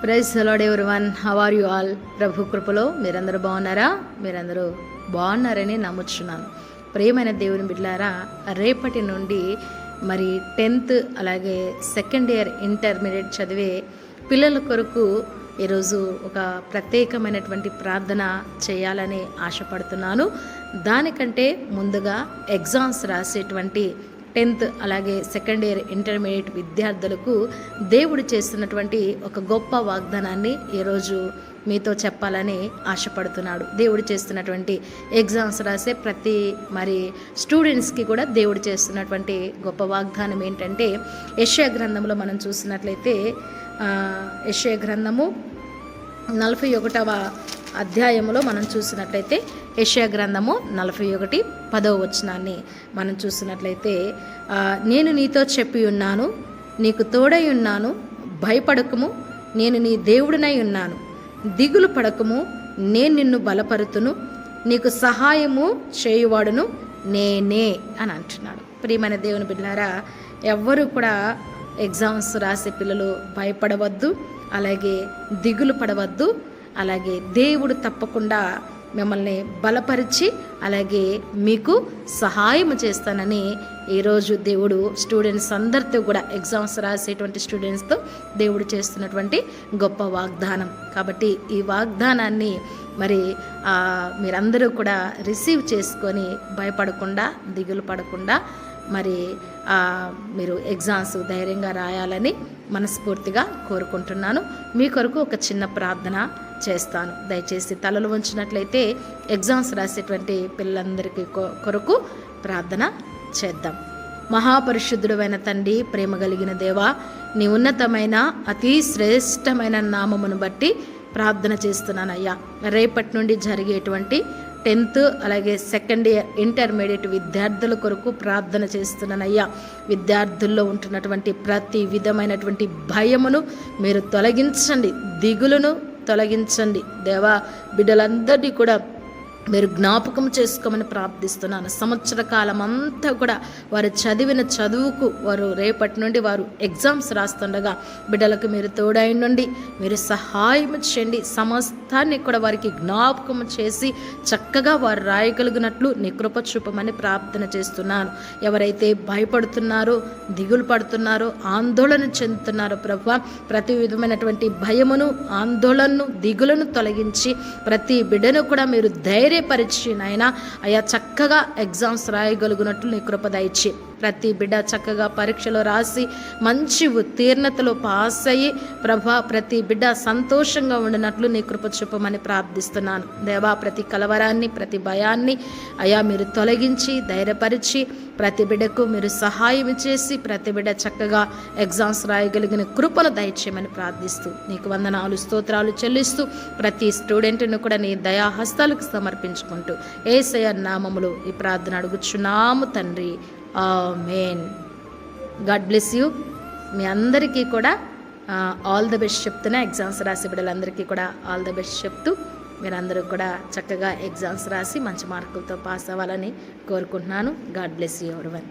Praise the Lord everyone how are you all ప్రభు కృపలో మీరందరూ బాగున్నారా? మీరందరూ బాగున్నారని నమ్ముచున్నాను ప్రియమైన దేవుని బిడ్డారా రేపటి నుండి మరి టెన్త్ అలాగే సెకండ్ ఇయర్ ఇంటర్మీడియట్ చదివే పిల్లల కొరకు ఈరోజు ఒక ప్రత్యేకమైనటువంటి ప్రార్థన చేయాలని ఆశపడుతున్నాను. దానికంటే ముందుగా ఎగ్జామ్స్ రాసేటువంటి టెన్త్ అలాగే సెకండ్ ఇయర్ ఇంటర్మీడియట్ విద్యార్థులకు దేవుడు చేస్తున్నటువంటి ఒక గొప్ప వాగ్దానాన్ని ఈరోజు మీతో చెప్పాలని ఆశపడుతున్నాడు. దేవుడు చేస్తున్నటువంటి ఎగ్జామ్స్ రాసే ప్రతి మరి స్టూడెంట్స్కి కూడా దేవుడు చేస్తున్నటువంటి గొప్ప వాగ్దానం ఏంటంటే యశ్యా గ్రంథంలో మనం చూసినట్లయితే యశ్యా గ్రంథము నలభై ఒకటవ అధ్యాయంలో మనం చూసినట్లయితే యెషయా గ్రంథము నలభై ఒకటి పదవ వచనాన్ని మనం చూసినట్లయితే నేను నీతో చెప్పి ఉన్నాను నీకు తోడై ఉన్నాను భయపడకము నేను నీ దేవుడినై ఉన్నాను. దిగులు పడకము నేను నిన్ను బలపరుతును నీకు సహాయము చేయువాడును నేనే అని అంటున్నాడు. ప్రియమైన దేవుని బిడ్డారా ఎవ్వరూ కూడా ఎగ్జామ్స్ రాసే పిల్లలు భయపడవద్దు అలాగే దిగులు పడవద్దు అలాగే దేవుడు తప్పకుండా మిమ్మల్ని బలపరిచి అలాగే మీకు సహాయం చేస్తానని ఈరోజు దేవుడు స్టూడెంట్స్ అందరితో కూడా ఎగ్జామ్స్ రాసేటువంటి స్టూడెంట్స్తో దేవుడు చేస్తున్నటువంటి గొప్ప వాగ్దానం. కాబట్టి ఈ వాగ్దానాన్ని మరి మీరందరూ కూడా రిసీవ్ చేసుకొని భయపడకుండా దిగులు పడకుండా మరి మీరు ఎగ్జామ్స్ ధైర్యంగా రాయాలని మనస్ఫూర్తిగా కోరుకుంటున్నాను. మీ కొరకు ఒక చిన్న ప్రార్థన చేస్తాను. దయచేసి తలలు వంచినట్లయితే ఎగ్జామ్స్ రాసేటువంటి పిల్లలందరికీ కొ- కొరకు ప్రార్థన చేద్దాం. మహాపరిశుద్ధుడైన తండ్రి ప్రేమ కలిగిన దేవా నీ ఉన్నతమైన అతి శ్రేష్టమైన నామమును బట్టి ప్రార్థన చేస్తున్నానయ్యా. రేపటి నుండి జరిగేటువంటి టెన్త్ అలాగే సెకండ్ ఇయర్ ఇంటర్మీడియట్ విద్యార్థుల కొరకు ప్రార్థన చేస్తున్నానయ్యా. విద్యార్థుల్లో ఉంటున్నటువంటి ప్రతి విధమైనటువంటి భయమును మీరు తొలగించండి దిగులును తొలగించండి. దేవా బిడ్డలందరినీ కూడా మీరు జ్ఞాపకం చేసుకోమని ప్రార్థిస్తున్నాను. సంవత్సర కాలం అంతా కూడా వారు చదివిన చదువుకు వారు రేపటి నుండి వారు ఎగ్జామ్స్ రాస్తుండగా బిడ్డలకు మీరు తోడై నుండి మీరు సహాయం చేయండి. సమస్తాన్ని కూడా వారికి జ్ఞాపకం చేసి చక్కగా వారు రాయగలిగినట్లు నికృప చూపమని ప్రార్థన చేస్తున్నాను. ఎవరైతే భయపడుతున్నారో దిగులు పడుతున్నారో ఆందోళన చెందుతున్నారో ప్రభు ప్రతి విధమైనటువంటి భయమును ఆందోళనను దిగులను తొలగించి ప్రతి బిడ్డను కూడా మీరు ధైర్యం ధైర్యపరిచి నాయన. అయా చక్కగా ఎగ్జామ్స్ రాయగలుగునట్లు నీ కృప ప్రతి బిడ్డ చక్కగా పరీక్షలో రాసి మంచి ఉత్తీర్ణతలో పాస్ అయ్యి ప్రభా ప్రతి బిడ్డ సంతోషంగా ఉండినట్లు నీ కృప చూపమని ప్రార్థిస్తున్నాను. దేవా ప్రతి కలవరాన్ని ప్రతి భయాన్ని అయా మీరు తొలగించి ధైర్యపరిచి ప్రతి బిడ్డకు మీరు సహాయం చేసి ప్రతి బిడ్డ చక్కగా ఎగ్జామ్స్ రాయగలిగిన కృపను దయచేయమని ప్రార్థిస్తూ నీకు వందనాలు స్తోత్రాలు చెల్లిస్తూ ప్రతి స్టూడెంట్ను కూడా నీ దయాహస్తాలకు సమర్పించుకుంటూ ఏసయ నామములు ఈ ప్రార్థన అడుగుచున్నాము తండ్రి. May God bless you. మీ అందరికీ కూడా ఆల్ ద బెస్ట్ చెప్తున్నా. ఎగ్జామ్స్ రాసి బిడ్డలందరికీ కూడా ఆల్ ద బెస్ట్ చెప్తూ మీరందరూ కూడా చక్కగా ఎగ్జామ్స్ రాసి మంచి మార్కులతో పాస్ అవ్వాలని కోరుకుంటున్నాను. God bless you everyone